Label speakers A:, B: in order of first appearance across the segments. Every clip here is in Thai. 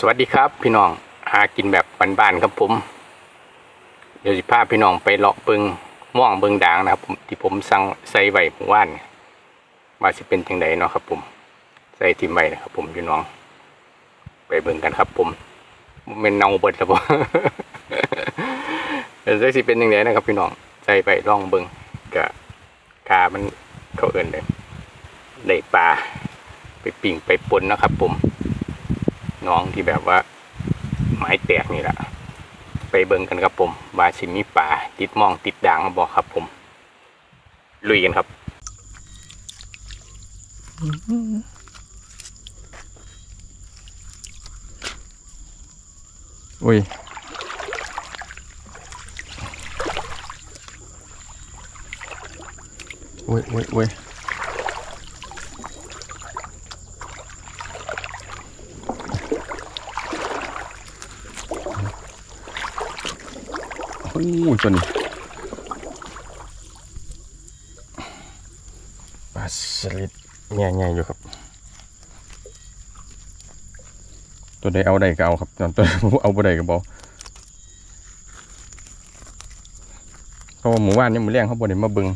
A: สวัสดีครับพี่น้องหากินแบบบ้านๆครับผม เดี๋ยวสิพาพี่น้องไปเลาะเบิงม่วงเบิงด่างนะครับผมที่ผมสั่งใส่ไว้เมื่านเนี่ยว่าสิเป็นจังไดเนาะครับ ผม ใส่ทิมไว้นะครับ ผมพี่น้อง ไปเบิงกันครับ ผมมันเป็นเนาเบิดแล้วบ่เดี๋ยวใส่สิเป็นจังไดนะครับ พี่น้องใส่ไปลองเบิงกะกามันเขาเอินเลยได้ปลาไปปิ่งไปปนนะครับ ผม น้องที่แบบว่าไม้แตกนี่แหละไปเบิ่งกันครับผมว่าสิมีป่าติดมองติดด่างมาบอกครับผม ลุยกันครับอุ้ยอุ้ยอุ้ยอุ้ย อ้ยตัวนี้ปลาสลิดใหญ่ๆอยู่ครับ ตัวใดเอาใดก็เอาครับตัวเอาบ่ใดก็บอกเพราะว่าหมู่บ้านนี่มือเลี้ยงเขาบ่ได้มาบึง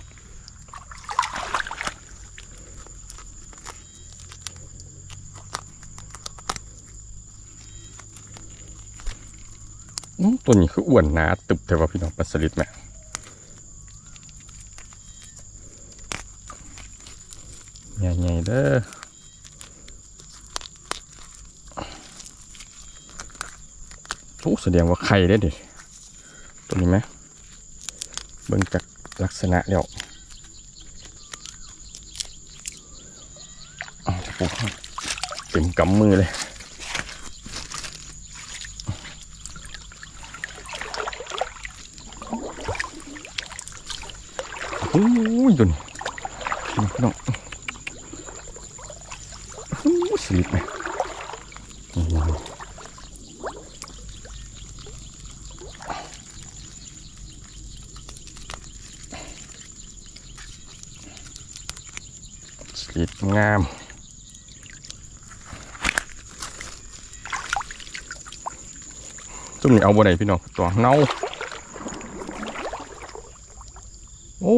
A: ตัวนี้คืออ้วนหนาตึบแต่ว่าพี่น้องปลาสลิดแม่ใหญ่ๆเด้อโอ้แสดงว่าไข่ได้ดิตัวนี้ไหมเบิ่งจากลักษณะแล้วเอาจะปลูกเต็มกำมือเลยโอ้ยตัวนี้พี่น้องโอ้สลิดไหมนี่ๆสลิดงามซุ่มนี่เอาบ่ได้พี่น้องตัวเน่าโอ้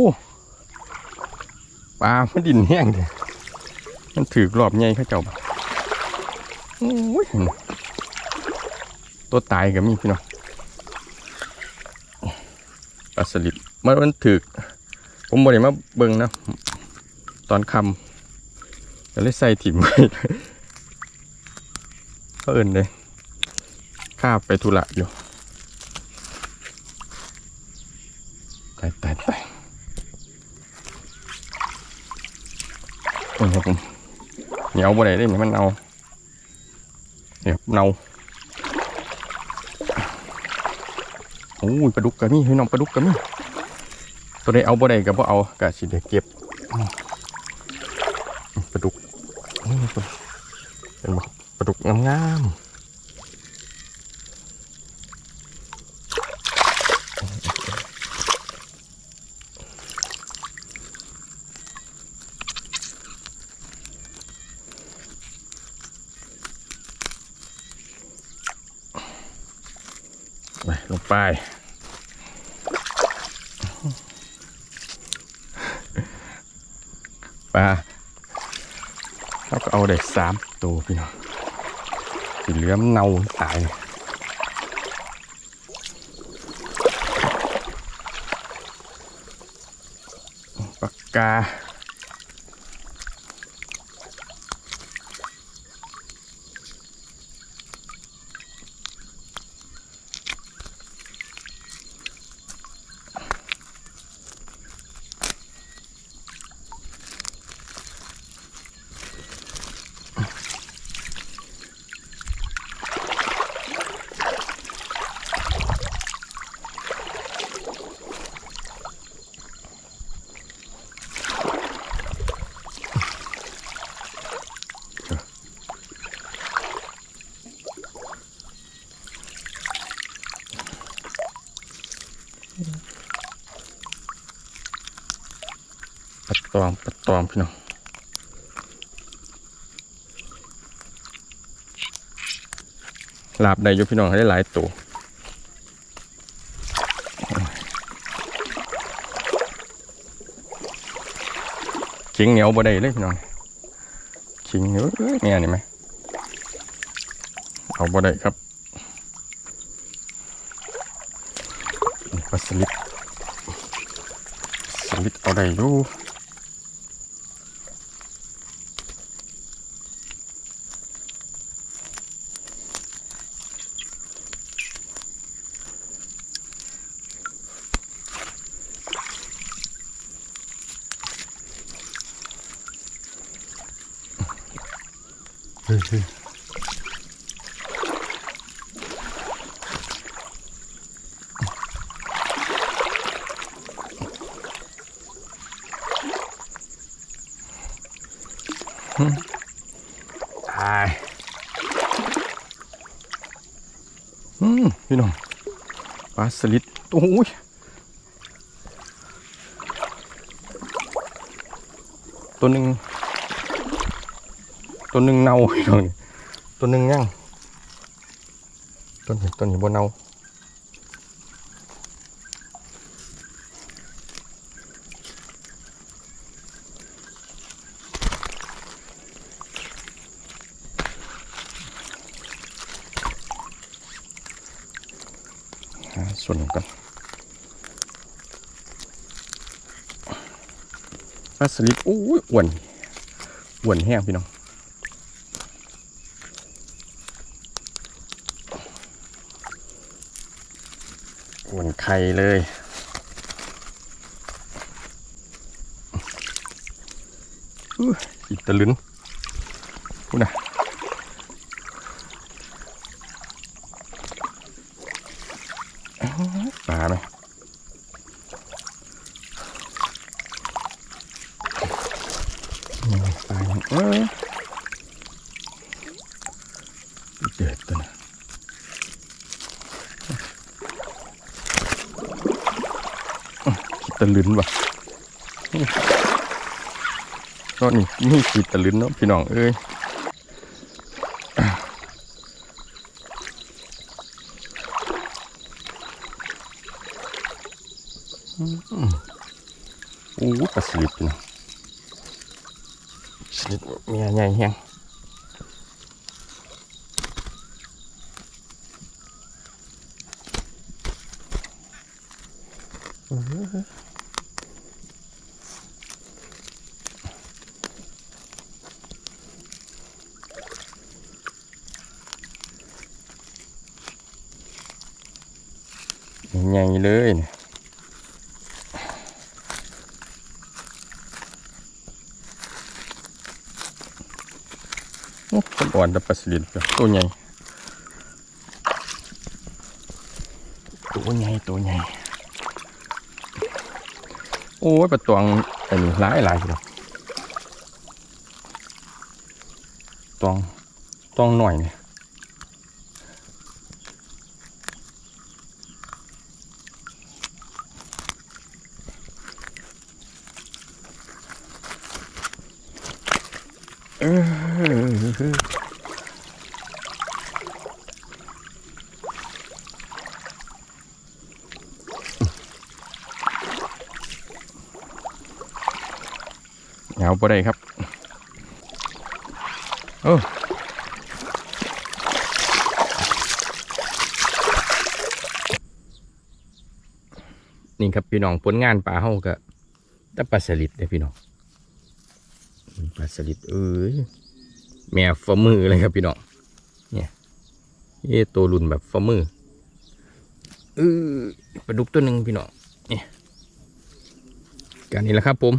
A: ปลามันดินแห้งเลยมันถือกรอบใหญ่ข้าเจ้าบ่โอ้ยตัวตายก็มีพี่น้องปลาสลิดมันมันถือกผมบ่ได้มาเบิ่งนะ ตอนคำก็เลยใส่ถิ่มไว้ก็เอินเลยข้าไปธุระอยู่ ตายตายตาย นี่ครับผมเหนียวบ่ได้เลยมันเอาเนี่ยเนาโอ้ยปลาดุกกะมี่ให้น้องปลาดุกกะมี่ตัวนี้เอาบ่ได้กับ่เอากะสิเด้เก็บปลาดุกเป็นบ่ปลาดุกงามๆ ลงไป ปลาเราก็เอาได้สามตัวพี่น้องสีเหลือมเนาตายปากกา ตองปัดตองพี่น้องลาบได้อยู่พี่น้องได้หลายตัวขียงเหนียวบ่ได้เลยพี่น้องขียงเหนียวเอ้ยเนี่ยนี่ไหมเอาบ่ได้ครับปลาสลิดสลิดเอาได้อยู่ เฮ้ยเฮ้ยหึตายอืมพี่น้องปลาสลิดโอ้ยตัวหนึ่ง ตัวหนึ่งเน่าพี่น้องนี่ตัวหนึ่งยังตัวนี้ตัวนี้บนเน่าส่วนกันปลาสลิดโอ้ยอ้วนอ้วนแห้งพี่น้อง เหมือน ไข่เลยอู้อีตะลึนคุณนะอ้าวปลาไหมนี่ปลาอย่างเออเดือดตัวนะ ขีด ตะลึนว่ะก็นี่มีขีดตะลึนเนาะพี่น้องเอ้ยอืมโอ้ปลาสลิดพี่น้องสลิดเมียใหญ่แฮง ใหญ่เลยโอ้คนอ่อนแต่ปลาสลิดตัวใหญ่ ตัวใหญ่ ตัวใหญ่ โอ้ยปลาตวงอันนี้หลายหลายเลยตวงตวงหน่อยเนี่ย เหงาบ่ได้ครับโอ้นี่ครับพี่น้องผลงานป่าเฮาก็ตะปลาสลิดเลยพี่น้องปลาสลิดเอ้ยแม่ฝ่ามือเลยครับพี่น้องเนี่ยเอ้ตัวรุ่นแบบฝ่ามือเออปลาดุกตัวหนึ่งพี่น้องเนี่ยการนี้แหละครับผม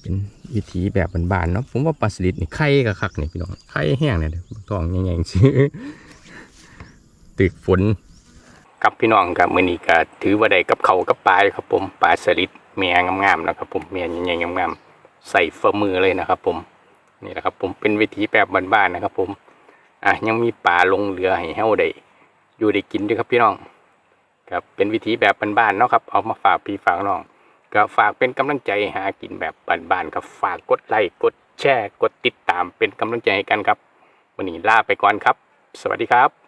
A: เป็นวิธีแบบบานๆเนาะผมว่าปลาสลิดนี่ไข่กับคักนี่พี่น้องไข่แห้งเนี่ยเดี๋ยวท้องใหญ่ๆซื้อตึกฝนกับพี่น้องกับมือนี้ก็ถือว่าได้กับเขากับปลายครับผมปลาสลิดเมียงามๆนะครับผมเมียใหญ่ๆงามๆใส่ฝ่ามือเลยนะครับ ผมนี่แหละครับ ผมเป็นวิธีแบบบ้านๆนะครับ ผมอะยังมีปลาลงเรือให้เฮาได้อยู่ได้กินด้วยครับพี่น้องครับเป็นวิธีแบบบ้านๆเนาะครับ เอามาฝากพี่ฝากน้อง ก็ฝากเป็นกำลังใจหากินแบบบ้านๆก็ฝากกดไลค์กดแชร์กดติดตามเป็นกำลังใจให้กันครับ วันนี้ลาไปก่อนครับ สวัสดีครับ